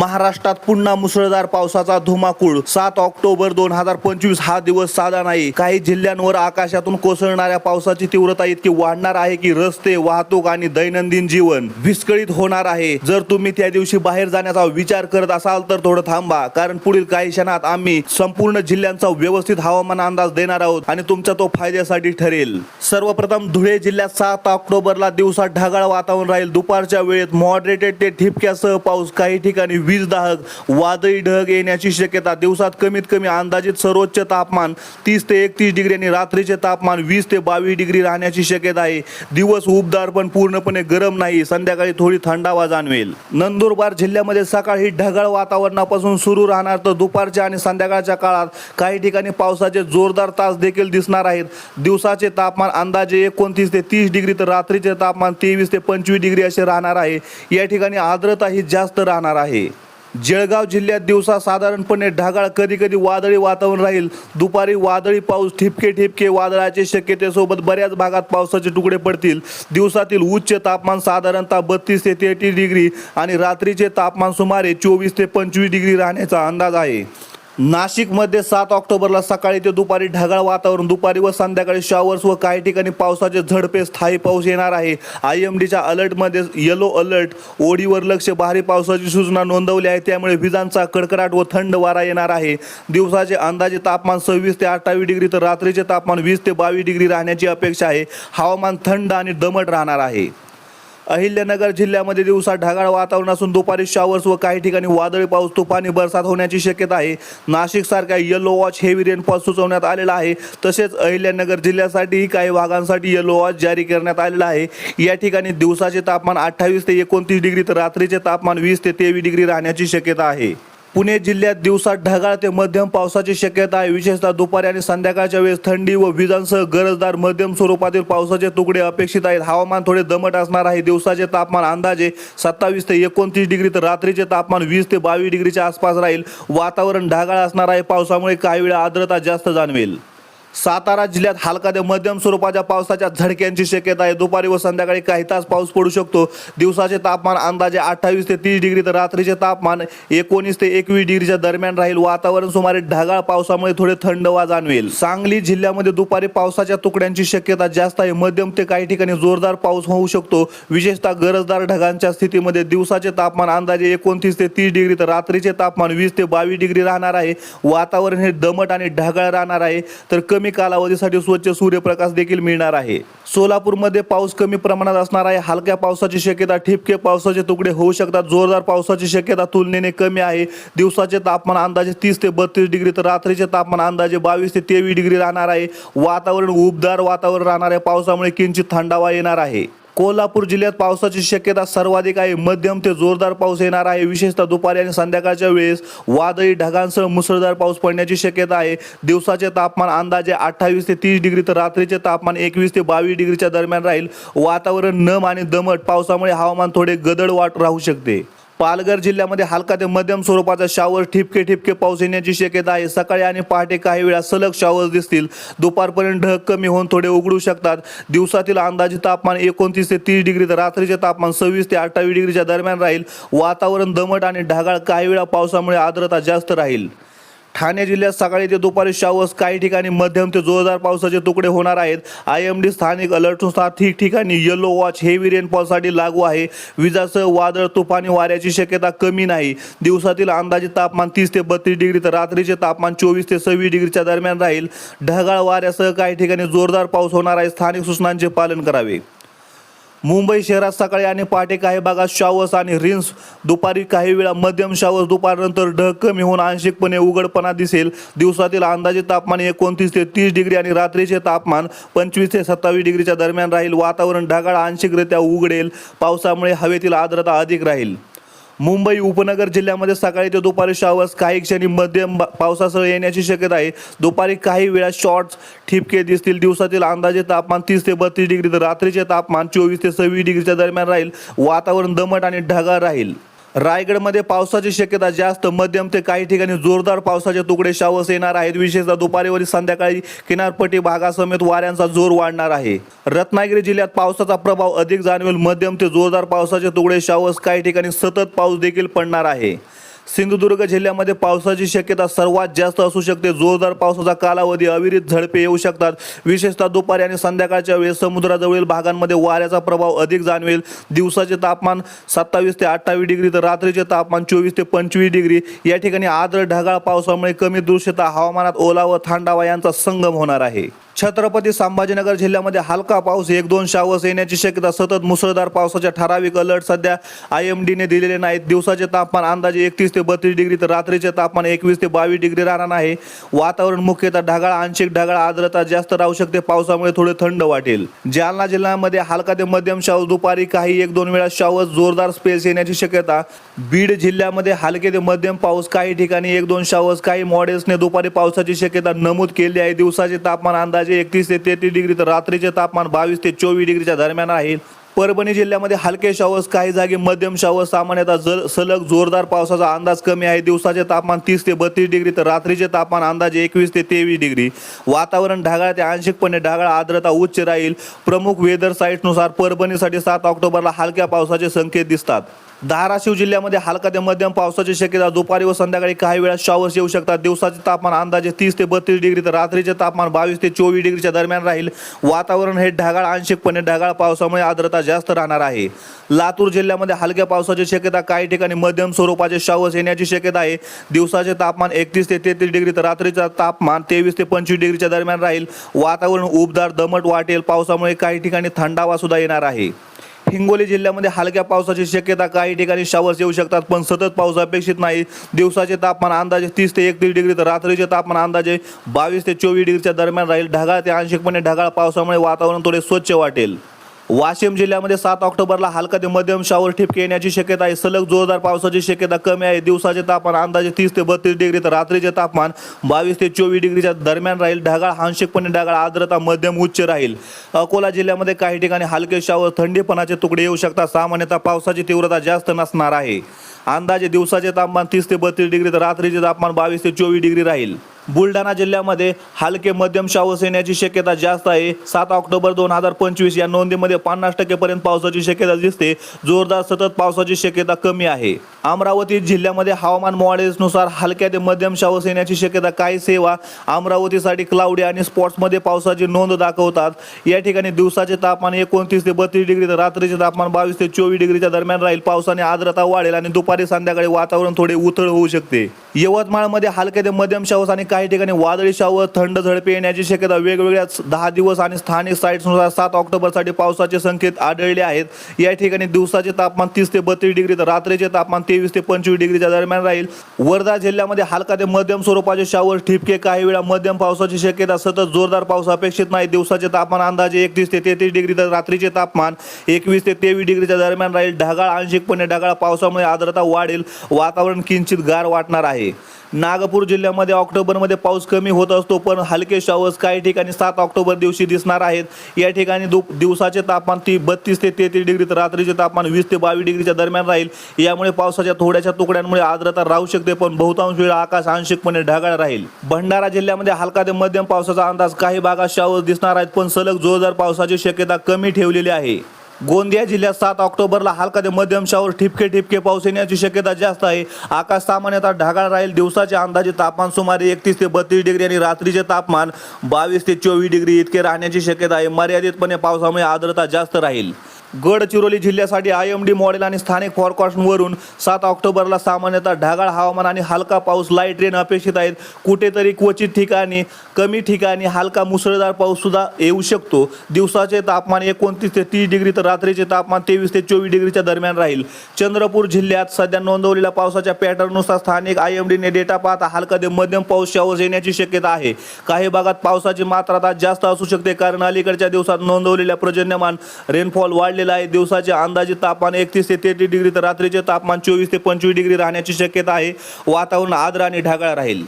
महाराष्ट्रात पुन्हा मुसळधार पावसाचा धुमाकूळ. सात ऑक्टोबर दोन हजार पंचवीस हा दिवस साधा नाही. काही जिल्ह्यांवर आकाशातून कोसळणाऱ्या पावसाची तीव्रता इतकी वाढणार आहे की रस्ते वाहतूक आणि दैनंदिन जीवन विस्कळीत होणार आहे. जर तुम्ही त्या दिवशी बाहेर जाण्याचा विचार करत असाल तर थोडं थांबा कारण पुढील काही क्षणात आम्ही संपूर्ण जिल्ह्यांचा व्यवस्थित हवामान अंदाज देणार आहोत आणि तुमचा तो फायद्यासाठी ठरेल. सर्वप्रथम धुळे जिल्ह्यात सात ऑक्टोबरला दिवसात ढगाळ वातावरण राहील. दुपारच्या वेळेत मॉडरेटेड ते ठिपक्यासह पाऊस काही ठिकाणी वीज दाहक वादळी ढग येण्याची शक्यता दिवसात कमीत कमी अंदाजित सर्वोच्च तापमान तीस ते एकतीस डिग्री आणि रात्रीचे तापमान वीस ते बावीस डिग्री राहण्याची शक्यता आहे. दिवस उबदार पण पूर्णपणे गरम नाही संध्याकाळी थोडी थंडावा जाणवेल. नंदुरबार जिल्ह्यामध्ये सकाळी ढगाळ वातावरणापासून सुरू राहणार तर दुपारच्या आणि संध्याकाळच्या काळात काही ठिकाणी पावसाचे जोरदार तास देखील दिसणार आहेत. दिवसाचे तापमान अंदाजे एकोणतीस ते तीस डिग्री तर रात्रीचे तापमान तेवीस ते पंचवीस डिग्री असे राहणार आहे. या ठिकाणी आर्द्रता ही जास्त राहणार आहे. जळगाव जिल्ह्यात दिवसा साधारणपणे ढगाळ कधी कधी वादळी वातावरण राहील. दुपारी वादळी पाऊस ठिपके ठिपके वादळाच्या शक्यतेसोबत बऱ्याच भागात पावसाचे तुकडे पडतील. दिवसातील उच्च तापमान साधारणतः बत्तीस ते तेहतीस डिग्री आणि रात्रीचे तापमान सुमारे चोवीस ते पंचवीस डिग्री राहण्याचा अंदाज आहे. नाशिकमध्ये सात ऑक्टोबरला सकाळी ते दुपारी ढगाळ वातावरण दुपारी व संध्याकाळी शॉवर्स व काही ठिकाणी पावसाचे झडपे स्थायी पाऊस येणार आहे. आय एम डीच्या अलर्टमध्ये येलो अलर्ट ओढीवर लक्ष भारी पावसाची सूचना नोंदवली आहे. त्यामुळे विजांचा कडकडाट व थंड वारा येणार आहे. दिवसाचे अंदाजे तापमान सव्वीस ते अठ्ठावीस डिग्री तर रात्रीचे तापमान वीस ते बावीस डिग्री राहण्याची अपेक्षा आहे. हवामान थंड आणि दमट राहणार आहे. अहिल्यानगर जिल्ह्यामध्ये दिवसा ढगाळ वातावरण असून दुपारी शॉवर्स व काही ठिकाणी वादळी पाऊस तुफानी बरसात होण्याची शक्यता आहे. नाशिकसारख्या येलो वॉच हेवी रेनफॉल सुचवण्यात आलेला आहे. तसेच अहिल्यानगर जिल्ह्यासाठीही काही भागांसाठी येलो वॉच जारी करण्यात आलेला आहे. या ठिकाणी दिवसाचे तापमान अठ्ठावीस ते एकोणतीस डिग्री तर रात्रीचे तापमान वीस ते तेवीस डिग्री राहण्याची शक्यता आहे. पुणे जिल्ह्यात दिवसात ढगाळ ते मध्यम पावसाची शक्यता आहे. विशेषतः दुपारी आणि संध्याकाळच्या वेळेस थंडी व विजांसह गरजदार मध्यम स्वरूपातील पावसाचे तुकडे अपेक्षित आहेत. हवामान थोडे दमट असणार आहे. दिवसाचे तापमान अंदाजे सत्तावीस ते एकोणतीस डिग्री तर रात्रीचे तापमान वीस ते बावीस डिग्रीच्या आसपास राहील. वातावरण ढगाळ असणार आहे. पावसामुळे काही वेळा आर्द्रता जास्त जाणवेल. सातारा जिल्ह्यात हलका ते मध्यम स्वरूपाच्या पावसाच्या झडक्यांची शक्यता आहे. दुपारी व संध्याकाळी काही तास पाऊस पडू शकतो. दिवसाचे तापमान अंदाजे अठ्ठावीस ते तीस डिग्री तर रात्रीचे तापमान एकोणीस ते एकवीस डिग्रीच्या दरम्यान राहील. वातावरण सुमारे ढगाळ पावसामुळे थोडे थंडवा जाणवेल. सांगली जिल्ह्यामध्ये दुपारी पावसाच्या तुकड्यांची शक्यता जास्त आहे. मध्यम ते काही ठिकाणी जोरदार पाऊस होऊ शकतो. विशेषतः गरजदार ढगांच्या स्थितीमध्ये दिवसाचे तापमान अंदाजे एकोणतीस ते तीस डिग्री तर रात्रीचे तापमान वीस ते बावीस डिग्री राहणार आहे. वातावरण हे दमट आणि ढगाळ राहणार आहे. तर कमी कालावधीसाठी स्वच्छ सूर्यप्रकाश देखील मिळणार आहे. सोलापूरमध्ये पाऊस कमी प्रमाणात असणार आहे. हलक्या पावसाची शक्यता ठिपके पावसाचे तुकडे होऊ शकतात. जोरदार पावसाची शक्यता तुलनेने कमी आहे. दिवसाचे तापमान अंदाजे तीस ते बत्तीस डिग्री तर रात्रीचे तापमान अंदाजे बावीस ते तेवीस डिग्री राहणार आहे. वातावरण उबदार वातावरण राहणार आहे. पावसामुळे किंचित थंडावा येणार आहे. कोल्हापूर जिल्ह्यात पावसाची शक्यता सर्वाधिक आहे. मध्यम ते जोरदार पाऊस येणार आहे. विशेषतः दुपारी आणि संध्याकाळच्या वेळेस वादळी ढगांसह मुसळधार पाऊस पडण्याची शक्यता आहे. दिवसाचे तापमान अंदाजे अठ्ठावीस ते तीस डिग्री तर रात्रीचे तापमान एकवीस ते बावीस डिग्रीच्या दरम्यान राहील. वातावरण नम आणि दमट. पावसामुळे हवामान थोडे गदड वाट राहू शकते. पालघर जिल्ह्यामध्ये हलका ते मध्यम स्वरूपाचा शावर ठिपके ठिपके पाऊस येण्याची शक्यता आहे. सकाळी आणि पहाटे काही वेळा सलग शावर्स दिसतील. दुपारपर्यंत ढग कमी होऊन थोडे उघडू शकतात. दिवसातील अंदाजे तापमान एकोणतीस ते तीस डिग्री तर रात्रीचे तापमान सव्वीस ते अठ्ठावीस डिग्रीच्या दरम्यान राहील. वातावरण दमट आणि ढगाळ काही वेळा पावसामुळे आर्द्रता जास्त राहील. ठाणे जिल्ह्यात सकाळी ते दुपारी शावस काही ठिकाणी मध्यम ते जोरदार पावसाचे तुकडे होणार आहेत. आय एम डी स्थानिक अलर्टनुसार ठिकठिकाणी येलो वॉच हेवी रेनफॉलसाठी लागू आहे. विजासह वादळ तुफानी वाऱ्याची शक्यता कमी नाही. दिवसातील अंदाजे तापमान तीस ते बत्तीस डिग्री तर रात्रीचे तापमान चोवीस ते सव्वीस डिग्रीच्या दरम्यान राहील. ढगाळ वाऱ्यासह काही ठिकाणी जोरदार पाऊस होणार आहे. स्थानिक सूचनांचे पालन करावे. मुंबई शहरात सकाळी आणि पहाटे काही भागात शॉवर्स आणि रिन्स दुपारी काही वेळा मध्यम शॉवर्स दुपारनंतर ढग कमी होऊन आंशिकपणे उघडपणा दिसेल. दिवसातील अंदाजे तापमान एकोणतीस ते तीस डिग्री आणि रात्रीचे तापमान पंचवीस ते सत्तावीस डिग्रीच्या दरम्यान राहील. वातावरण ढगाळ आंशिकरित्या उघडेल. पावसामुळे हवेतील आर्द्रता अधिक राहील. मुंबई उपनगर जिल्ह्यामध्ये सकाळी ते दुपारी शॉवर्स काही क्षणी मध्यम पावसासह येण्याची शक्यता आहे. दुपारी काही वेळा शॉर्ट्स ठिपके दिसतील. दिवसातील अंदाजे तापमान तीस ते बत्तीस डिग्री तर रात्रीचे तापमान चोवीस ते सव्वीस डिग्रीच्या दरम्यान राहील. वातावरण दमट आणि ढगाळ राहील. रायगडमध्ये पावसाची शक्यता जास्त मध्यम ते काही ठिकाणी जोरदार पावसाचे तुकडे शावस येणार आहेत. विशेषतः दुपारी संध्याकाळी किनारपट्टी भागासमेत वाऱ्यांचा जोर वाढणार आहे. रत्नागिरी जिल्ह्यात पावसाचा प्रभाव अधिक जाणवेल. मध्यम ते जोरदार पावसाचे तुकडे शावस काही ठिकाणी सतत पाऊस देखील पडणार आहे. सिंधुदुर्ग जिल्ह्यामध्ये पावसाची शक्यता सर्वात जास्त असू शकते. जोरदार पावसाचा कालावधी अविरित झडपे येऊ शकतात. विशेषतः दुपारी आणि संध्याकाळच्या वेळेस समुद्राजवळील भागांमध्ये वाऱ्याचा प्रभाव अधिक जाणवेल. दिवसाचे तापमान सत्तावीस ते अठ्ठावीस डिग्री तर रात्रीचे तापमान चोवीस ते पंचवीस डिग्री. या ठिकाणी आद्र ढगाळ पावसामुळे कमी दृश्यता हवामानात ओलावा थांडावा थंडावा यांचा संगम होणार आहे. छत्रपती संभाजीनगर जिल्ह्यामध्ये हलका पाऊस एक दोन शावस येण्याची शक्यता सतत मुसळधार पावसाच्या ठराविक अलर्ट सध्या आय एम डीने दिलेले नाहीत. दिवसाचे तापमान अंदाजे एकतीस ते बत्तीस डिग्री तर रात्रीचे तापमान एकवीस ते बावीस डिग्री राहणार आहे. वातावरण मुख्यतः ढगाळ आंशिक ढगाळ आर्द्रता जास्त राहू शकते. पावसामुळे थोडे थंड वाटेल. जालना जिल्ह्यामध्ये हलका ते मध्यम शावस दुपारी काही एक दोन वेळा शावस जोरदार स्पेस येण्याची शक्यता. बीड जिल्ह्यामध्ये हलके ते मध्यम पाऊस काही ठिकाणी एक दोन शावस काही मॉडेल्सने दुपारी पावसाची शक्यता नमूद केली आहे. दिवसाचे तापमान अंदाजे एकतीस ते तेहतीस डिग्री तर रात्रीचे तापमान बावीस ते चोवीस डिग्रीच्या दरम्यान राहील. परभणी जिल्ह्यामध्ये हलके शावर्स काही जागी मध्यम शावर्स सामान्यतः जल सलग जोरदार पावसाचा अंदाज कमी आहे. दिवसाचे तापमान तीस ते बत्तीस डिग्री तर रात्रीचे तापमान अंदाजे एकवीस ते तेवीस डिग्री. वातावरण ढगाळ ते आंशिकपणे ढगाळ आर्द्रता उच्च राहील. प्रमुख वेदर साईट्सनुसार परभणीसाठी सात ऑक्टोबरला हलक्या पावसाचे संकेत दिसतात. धाराशिव जिल्ह्यामध्ये हलका ते मध्यम पावसाची शक्यता. दुपारी व संध्याकाळी काही वेळा शॉवर्स येऊ शकतात. दिवसाचे तापमान अंदाजे तीस ते बत्तीस डिग्री तर रात्रीचे तापमान बावीस ते चोवीस डिग्रीच्या दरम्यान राहील. वातावरण हे ढगाळ आंशिकपणे ढगाळ पावसामुळे आर्द्रता जास्त राहणार आहे. लातूर जिल्ह्यामध्ये हलक्या पावसाची शक्यता काही ठिकाणी मध्यम स्वरूपाचे शॉवर्स येण्याची शक्यता आहे. दिवसाचे तापमान एकतीस ते तेहतीस डिग्री तर रात्रीचं तापमान तेवीस ते पंचवीस डिग्रीच्या दरम्यान राहील. वातावरण उबदार दमट वाटेल. पावसामुळे काही ठिकाणी थंडावा सुद्धा येणार आहे. हिंगोली जिल्ह्यामध्ये हलक्या पावसाची शक्यता काही ठिकाणी शावर्स येऊ शकतात पण सतत पाऊस अपेक्षित नाही. दिवसाचे तापमान अंदाजे तीस ते एकतीस डिग्री तर रात्रीचे तापमान अंदाजे बावीस ते चोवीस डिग्रीच्या दरम्यान राहील. ढगाळ ते आंशिकपणे ढगाळ पावसामुळे वातावरण थोडे स्वच्छ वाटेल. वाशिम जिल्ह्यामध्ये सात ऑक्टोबरला हलका ते मध्यम शावर ठिपके येण्याची शक्यता आहे. सलग जोरदार पावसाची शक्यता कमी आहे. दिवसाचे तापमान अंदाजे तीस ते बत्तीस डिग्री तर रात्रीचे तापमान बावीस ते चोवीस डिग्रीच्या दरम्यान राहील. ढगाळ आंशिकपणे ढगाळ आर्द्रता मध्यम उच्च राहील. अकोला जिल्ह्यामध्ये काही ठिकाणी हलके शावर थंडीपणाचे तुकडे येऊ शकतात. सामान्यतः पावसाची तीव्रता जास्त नसणार आहे. अंदाजे दिवसाचे तापमान तीस ते बत्तीस डिग्री तर रात्रीचे तापमान बावीस ते चोवीस डिग्री राहील. बुलढाणा जिल्ह्यामध्ये हलके मध्यम शावस येण्याची शक्यता जास्त आहे. सात ऑक्टोबर दोन हजार पंचवीस या नोंदीमध्ये पन्नास टक्केपर्यंत पावसाची शक्यता दिसते. जोरदार सतत पावसाची शक्यता कमी आहे. अमरावती जिल्ह्यामध्ये हवामान मॉडेल्सनुसार हलक्या ते मध्यम शावस येण्याची शक्यता काही सेवा अमरावतीसाठी क्लाउडी आणि स्पॉट्समध्ये पावसाची नोंद दाखवतात. या ठिकाणी दिवसाचे तापमान एकोणतीस ते बत्तीस डिग्री तर रात्रीचे तापमान बावीस ते चोवीस डिग्रीच्या दरम्यान राहील. पावसाने आर्द्रता वाढेल आणि दुपारी संध्याकाळी वातावरण थोडे उथळ होऊ शकते. यवतमाळमध्ये हलके ते मध्यम शावर्स आणि काही ठिकाणी वादळी शावर थंड झडपे येण्याची शक्यता वेगवेगळ्या दहा दिवस आणि स्थानिक साईट्सनुसार सात ऑक्टोबरसाठी पावसाचे संकेत आढळले आहेत. या ठिकाणी दिवसाचे तापमान तीस ते बत्तीस डिग्री तर रात्रीचे तापमान तेवीस ते पंचवीस डिग्रीच्या दरम्यान राहील. वर्धा जिल्ह्यामध्ये हलका ते मध्यम स्वरूपाचे शावर ठिपके काही वेळा मध्यम पावसाची शक्यता सतत जोरदार पाऊस अपेक्षित नाही. दिवसाचे तापमान अंदाजे एकतीस ते तेहतीस डिग्री तर रात्रीचे तापमान एकवीस ते तेवीस डिग्रीच्या दरम्यान राहील. ढगाळ आंशिकपणे ढगाळ पावसामुळे आर्द्रता वाढेल. वातावरण किंचित गार वाटणार आहे. नागपूर जिल्ह्यामध्ये ऑक्टोबरमध्ये पाऊस कमी होत असतो पण हलके शावर्स काही ठिकाणी सात ऑक्टोबर दिवशी दिसणार आहेत. या ठिकाणी दु दिवसाचे तापमान ती बत्तीस ते तेहतीस डिग्री तर रात्रीचे तापमान वीस ते बावीस डिग्रीच्या दरम्यान राहील. यामुळे पावसाच्या थोड्याशा तुकड्यांमुळे आर्द्रता राहू शकते पण बहुतांश वेळा आकाश आंशिकपणे ढगाळ राहील. भंडारा जिल्ह्यामध्ये हलका ते मध्यम पावसाचा अंदाज काही भागात शावर्स दिसणार आहेत पण सलग जोरदार पावसाची शक्यता कमी ठेवलेली आहे. गोंदिया जिल्ह्यात सात ऑक्टोबरला हलका ते मध्यम शावर ठिपके ठिपके पाऊस येण्याची शक्यता जास्त आहे. आकाश सामान्यतः ढगाळ राहील. दिवसाचे अंदाजे तापमान सुमारे एकतीस ते बत्तीस डिग्री आणि रात्रीचे तापमान बावीस ते चोवीस डिग्री इतके राहण्याची शक्यता आहे. मर्यादितपणे पावसामुळे आर्द्रता जास्त राहील. गडचिरोली जिल्ह्यासाठी आय एम डी मॉडेल आणि स्थानिक फॉरकास्टवरून सात ऑक्टोबरला सामान्यतः ढगाळ हवामान आणि हलका पाऊस लाइट रेन अपेक्षित आहेत. कुठेतरी क्वचित ठिकाणी कमी ठिकाणी हलका मुसळधार पाऊससुद्धा येऊ शकतो. दिवसाचे तापमान एकोणतीस ते तीस डिग्री तर रात्रीचे तापमान तेवीस ते चोवीस डिग्रीच्या दरम्यान राहील. चंद्रपूर जिल्ह्यात सध्या नोंदवलेल्या पावसाच्या पॅटर्ननुसार स्थानिक आय एम डीने डेटा पाहता हलका ते मध्यम पाऊस शावर येण्याची शक्यता आहे. काही भागात पावसाची मात्रा आता जास्त असू शकते कारण अलीकडच्या दिवसात नोंदवलेल्या पर्जन्यमान रेनफॉल वाढलेला आहे. दिवसाचे अंदाजे तापमान एकतीस ते तेहतीस डिग्री तर रात्रीचे तापमान चोवीस ते पंचवीस डिग्री राहण्याची शक्यता आहे. वातावरण आर्द्र आणि ढगाळ राहील.